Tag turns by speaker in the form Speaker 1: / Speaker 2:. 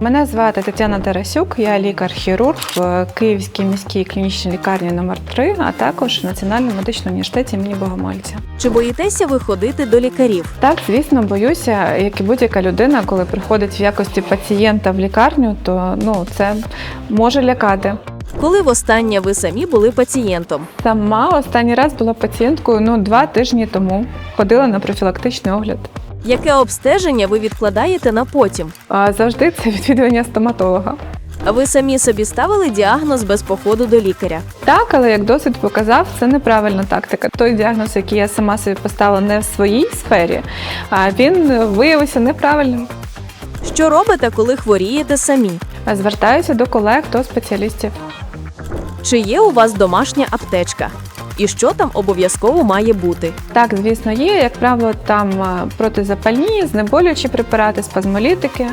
Speaker 1: Мене звати Тетяна Тарасюк, я лікар-хірург в Київській міській клінічній лікарні номер 3 а також в Національному медичному університеті імені Богомольця.
Speaker 2: Чи боїтеся ви ходити до лікарів?
Speaker 1: Так, звісно, боюся, як і будь-яка людина, коли приходить в якості пацієнта в лікарню, то ну це може лякати.
Speaker 2: Коли востаннє ви самі були пацієнтом?
Speaker 1: Сама останній раз була пацієнткою ну два тижні тому. Ходила на профілактичний огляд.
Speaker 2: Яке обстеження ви відкладаєте на потім?
Speaker 1: А завжди це відвідування стоматолога.
Speaker 2: Ви самі собі ставили діагноз без походу до лікаря.
Speaker 1: Так, але як досвід показав, це неправильна тактика. Той діагноз, який я сама собі поставила не в своїй сфері, а він виявився неправильним.
Speaker 2: Що робите, коли хворієте самі?
Speaker 1: Звертаюся до колег, до спеціалістів.
Speaker 2: Чи є у вас домашня аптечка? І що там обов'язково має бути?
Speaker 1: Так, звісно, є. Як правило, там протизапальні, знеболюючі препарати, спазмолітики.